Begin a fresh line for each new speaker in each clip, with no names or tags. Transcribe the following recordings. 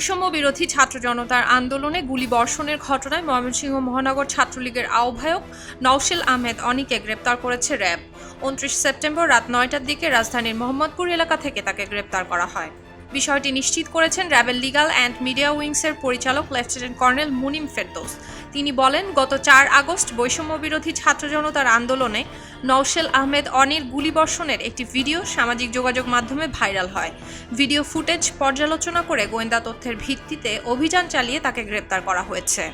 বৈষম্য বিরোধী ছাত্র জনতার আন্দোলনে গুলি বর্ষণের ঘটনায় ময়মনসিংহ মহানগর ছাত্রলীগের আহ্বায়ক নওশেল আহমেদ অনিকে গ্রেপ্তার করেছে র্যাব। উনত্রিশ সেপ্টেম্বর রাত নয়টার দিকে রাজধানীর মোহাম্মদপুর এলাকা থেকে তাকে গ্রেপ্তার করা হয়। বিষয়টি নিশ্চিত করেছেন র্যাবের লিগাল অ্যান্ড মিডিয়া উইংসের পরিচালক লেফটেন্যান্ট কর্নেল মুনিম ফেরদৌস। তিনি বলেন, গত চার আগস্ট বৈষম্য বিরোধী ছাত্র জনতার আন্দোলনে নওশেল আহমেদ অনির গুলিবর্ষণের একটি ভিডিও সামাজিক যোগাযোগ মাধ্যমে ভাইরাল হয়। ভিডিও ফুটেজ পর্যালোচনা করে গোয়েন্দা তথ্যের ভিত্তিতে অভিযান চালিয়ে তাকে গ্রেপ্তার করা হয়েছে।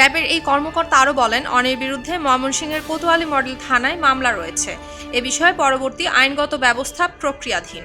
র্যাবের এই কর্মকর্তা আরও বলেন, অনের বিরুদ্ধে ময়মনসিংহের কোতোয়ালি মডেল থানায় মামলা রয়েছে। এ বিষয়ে পরবর্তী আইনগত ব্যবস্থা প্রক্রিয়াধীন।